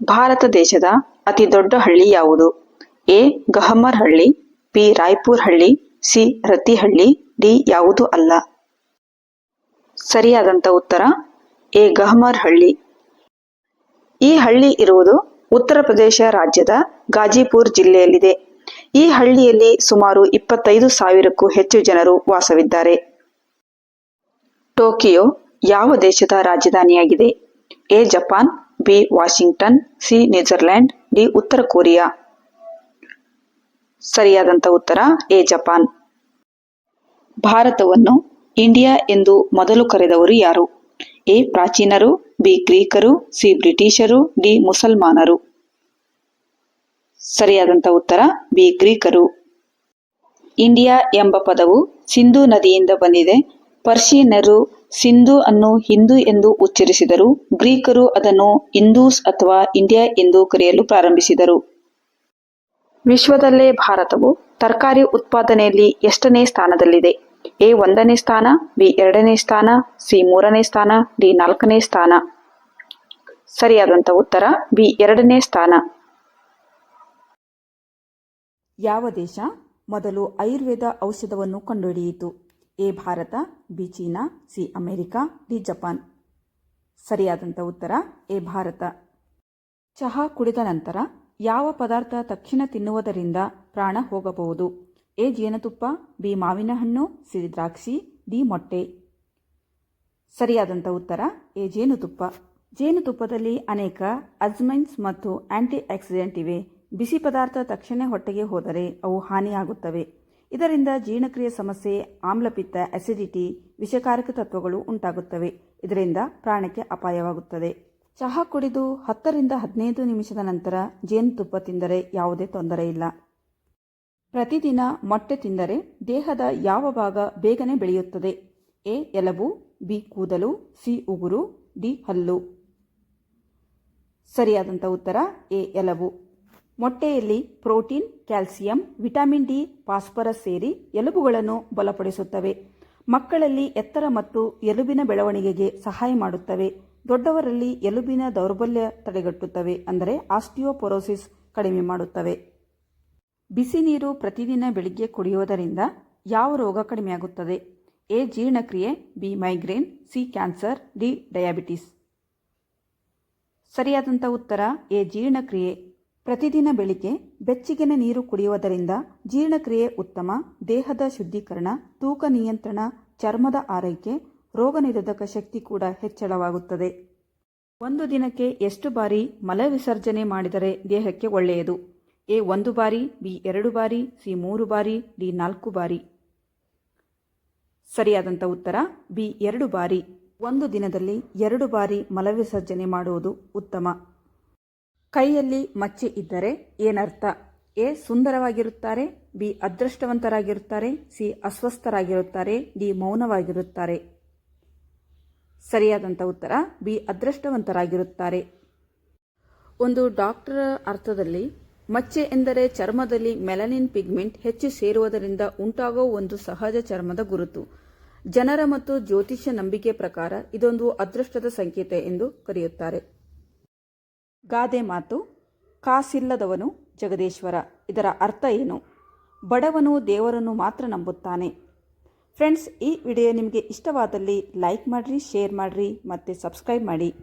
ಭಾರತ ದೇಶದ ಅತಿ ದೊಡ್ಡ ಹಳ್ಳಿ ಯಾವುದು? ಎ. ಗಹಮರ್ ಹಳ್ಳಿ, ಬಿ. ರಾಯ್ಪುರ್ ಹಳ್ಳಿ, ಸಿ. ರತಿಹಳ್ಳಿ ಡಿ. ಯಾವುದು ಅಲ್ಲ. ಸರಿಯಾದಂತ ಉತ್ತರ, ಎ. ಗಹಮರ್ ಹಳ್ಳಿ. ಈ ಹಳ್ಳಿ ಇರುವುದು ಉತ್ತರ ಪ್ರದೇಶ ರಾಜ್ಯದ ಗಾಜಿಪುರ್ ಜಿಲ್ಲೆಯಲ್ಲಿದೆ. ಈ ಹಳ್ಳಿಯಲ್ಲಿ ಸುಮಾರು ಇಪ್ಪತ್ತೈದು ಸಾವಿರಕ್ಕೂ ಹೆಚ್ಚು ಜನರು ವಾಸವಿದ್ದಾರೆ. ಟೋಕಿಯೋ ಯಾವ ದೇಶದ ರಾಜಧಾನಿಯಾಗಿದೆ? A. Japan B. Washington, C. Netherland D. ಉತ್ತರ ಕೊರಿಯಾ. ಸರಿಯಾದಂಥ ಉತ್ತರ, ಎ. ಜಪಾನ್. ಭಾರತವನ್ನು ಇಂಡಿಯಾ ಎಂದು ಮೊದಲು ಕರೆದವರು ಯಾರು? ಎ. ಪ್ರಾಚೀನರು, ಬಿ. ಗ್ರೀಕರು, ಸಿ. ಬ್ರಿಟಿಷರು, ಡಿ. ಮುಸಲ್ಮಾನರು. ಸರಿಯಾದಂಥ ಉತ್ತರ, ಬಿ. ಗ್ರೀಕರು. ಇಂಡಿಯಾ ಎಂಬ ಪದವು ಸಿಂಧೂ ನದಿಯಿಂದ ಬಂದಿದೆ. ಪರ್ಷಿಯನ್ನರು ಸಿಂಧು ಅನ್ನು ಹಿಂದೂ ಎಂದು ಉಚ್ಚರಿಸಿದರು. ಗ್ರೀಕರು ಅದನ್ನು ಇಂದೂಸ್ ಅಥವಾ ಇಂಡಿಯಾ ಎಂದು ಕರೆಯಲು ಪ್ರಾರಂಭಿಸಿದರು. ವಿಶ್ವದಲ್ಲೇ ಭಾರತವು ತರಕಾರಿ ಉತ್ಪಾದನೆಯಲ್ಲಿ ಎಷ್ಟನೇ ಸ್ಥಾನದಲ್ಲಿದೆ? ಎ ಒಂದನೇ ಸ್ಥಾನ, ಬಿ ಎರಡನೇ ಸ್ಥಾನ, ಸಿ ಮೂರನೇ ಸ್ಥಾನ, ಡಿ ನಾಲ್ಕನೇ ಸ್ಥಾನ? ಸರಿಯಾದಂಥ ಉತ್ತರ, ಬಿ ಎರಡನೇ ಸ್ಥಾನ. ಯಾವ ದೇಶ ಮೊದಲು ಆಯುರ್ವೇದ ಔಷಧವನ್ನು ಕಂಡುಹಿಡಿಯಿತು? A Bharat, B China, C America, D Japan. ಸರಿಯಾದಂಥ ಉತ್ತರ, ಎ ಭಾರತ. ಚಹಾ ಕುಡಿದ ನಂತರ ಯಾವ ಪದಾರ್ಥ ತಕ್ಷಣ ತಿನ್ನುವುದರಿಂದ ಪ್ರಾಣ ಹೋಗಬಹುದು? ಎ ಜೇನುತುಪ್ಪ, ಬಿ ಮಾವಿನ ಹಣ್ಣು, ಸಿ ದ್ರಾಕ್ಷಿ, ಡಿ ಮೊಟ್ಟೆ. ಸರಿಯಾದಂಥ ಉತ್ತರ, ಎ ಜೇನುತುಪ್ಪ. ಜೇನುತುಪ್ಪದಲ್ಲಿ ಅನೇಕ ಅಜ್ಮೈನ್ಸ್ ಮತ್ತು ಆಂಟಿ ಆಕ್ಸಿಡೆಂಟ್ ಇವೆ. ಬಿಸಿ ಪದಾರ್ಥ ತಕ್ಷಣ ಹೊಟ್ಟೆಗೆ ಹೋದರೆ ಅವು ಹಾನಿಯಾಗುತ್ತವೆ. ಇದರಿಂದ ಜೀರ್ಣಕ್ರಿಯೆ ಸಮಸ್ಯೆ, ಆಮ್ಲಪಿತ್ತ ಅಸಿಡಿಟಿ ವಿಷಕಾರಕ ತತ್ವಗಳು ಉಂಟಾಗುತ್ತವೆ. ಇದರಿಂದ ಪ್ರಾಣಕ್ಕೆ ಅಪಾಯವಾಗುತ್ತದೆ. ಚಹಾ ಕುಡಿದು ಹತ್ತರಿಂದ ಹದಿನೈದು ನಿಮಿಷದ ನಂತರ ಜೇನುತುಪ್ಪ ತಿಂದರೆ ಯಾವುದೇ ತೊಂದರೆ ಇಲ್ಲ. ಪ್ರತಿದಿನ ಮೊಟ್ಟೆ ತಿಂದರೆ ದೇಹದ ಯಾವ ಭಾಗ ಬೇಗನೆ ಬೆಳೆಯುತ್ತದೆ? ಎ. ಎಲಬು, ಬಿ. ಕೂದಲು, ಸಿ. ಉಗುರು, ಡಿ. ಹಲ್ಲು. ಸರಿಯಾದಂಥ ಉತ್ತರ ಎ. ಎಲಬು. ಮೊಟ್ಟೆಯಲ್ಲಿ protein, calcium, vitamin D, phosphorus ಸೇರಿ ಎಲುಬುಗಳನ್ನು ಬಲಪಡಿಸುತ್ತವೆ. ಮಕ್ಕಳಲ್ಲಿ ಎತ್ತರ ಮತ್ತು ಎಲುಬಿನ ಬೆಳವಣಿಗೆಗೆ ಸಹಾಯ ಮಾಡುತ್ತವೆ. ದೊಡ್ಡವರಲ್ಲಿ ಎಲುಬಿನ ದೌರ್ಬಲ್ಯ ತಡೆಗಟ್ಟುತ್ತವೆ ಅಂದರೆ ಆಸ್ಟಿಯೋಪೊರೋಸಿಸ್ ಕಡಿಮೆ ಮಾಡುತ್ತವೆ. ಬಿಸಿ ನೀರು ಪ್ರತಿದಿನ ಬೆಳಿಗ್ಗೆ ಕುಡಿಯುವುದರಿಂದ ಯಾವ ರೋಗ ಕಡಿಮೆಯಾಗುತ್ತದೆ? ಎ, ಜೀರ್ಣಕ್ರಿಯೆ, B, migraine, C, cancer, D, diabetes. ಸರಿಯಾದಂಥ ಉತ್ತರ ಎ, ಜೀರ್ಣಕ್ರಿಯೆ. ಪ್ರತಿದಿನ ಬೆಳಿಗ್ಗೆ ಬೆಚ್ಚಗಿನ ನೀರು ಕುಡಿಯುವುದರಿಂದ ಜೀರ್ಣಕ್ರಿಯೆ ಉತ್ತಮ, ದೇಹದ ಶುದ್ಧೀಕರಣ, ತೂಕ ನಿಯಂತ್ರಣ, ಚರ್ಮದ ಆರೈಕೆ, ರೋಗ ನಿರೋಧಕ ಶಕ್ತಿ ಕೂಡ ಹೆಚ್ಚಳವಾಗುತ್ತದೆ. ಒಂದು ದಿನಕ್ಕೆ ಎಷ್ಟು ಬಾರಿ ಮಲವಿಸರ್ಜನೆ ಮಾಡಿದರೆ ದೇಹಕ್ಕೆ ಒಳ್ಳೆಯದು? ಎ ಒಂದು ಬಾರಿ, ಬಿ ಎರಡು ಬಾರಿ, ಸಿ ಮೂರು ಬಾರಿ, ಡಿ ನಾಲ್ಕು ಬಾರಿ? ಸರಿಯಾದಂಥ ಉತ್ತರ, ಬಿ ಎರಡು ಬಾರಿ. ಒಂದು ದಿನದಲ್ಲಿ ಎರಡು ಬಾರಿ ಮಲವಿಸರ್ಜನೆ ಮಾಡುವುದು ಉತ್ತಮ. ಕೈಯಲ್ಲಿ ಮಚ್ಚೆ ಇದ್ದರೆ ಏನರ್ಥ? ಎ, ಸುಂದರವಾಗಿರುತ್ತಾರೆ. ಬಿ, ಅದೃಷ್ಟವಂತರಾಗಿರುತ್ತಾರೆ. ಸಿ, ಅಸ್ವಸ್ಥರಾಗಿರುತ್ತಾರೆ. ಡಿ, ಮೌನವಾಗಿರುತ್ತಾರೆ. ಸರಿಯಾದಂಥ ಉತ್ತರ, ಬಿ, ಅದೃಷ್ಟವಂತರಾಗಿರುತ್ತಾರೆ. ಒಂದು ಡಾಕ್ಟರ್ ಅರ್ಥದಲ್ಲಿ, ಮಚ್ಚೆ ಎಂದರೆ ಚರ್ಮದಲ್ಲಿ ಮೆಲನಿನ್ ಪಿಗ್ಮೆಂಟ್ ಹೆಚ್ಚು ಸೇರುವುದರಿಂದ ಉಂಟಾಗುವ ಒಂದು ಸಹಜ ಚರ್ಮದ ಗುರುತು. ಜನರ ಮತ್ತು ಜ್ಯೋತಿಷ್ಯ ನಂಬಿಕೆ ಪ್ರಕಾರ ಇದೊಂದು ಅದೃಷ್ಟದ ಸಂಕೇತ ಎಂದು ಕರೆಯುತ್ತಾರೆ. ಗಾದೆ ಮಾತು, ಕಾಸಿಲ್ಲದವನು ಜಗದೀಶ್ವರ. ಇದರ ಅರ್ಥ ಏನು? ಬಡವನು ದೇವರನ್ನು ಮಾತ್ರ ನಂಬುತ್ತಾನೆ. ಫ್ರೆಂಡ್ಸ್, ಈ ವಿಡಿಯೋ ನಿಮಗೆ ಇಷ್ಟವಾದಲ್ಲಿ ಲೈಕ್ ಮಾಡಿರಿ, ಶೇರ್ ಮಾಡಿರಿ, ಮತ್ತು ಸಬ್ಸ್ಕ್ರೈಬ್ ಮಾಡಿ.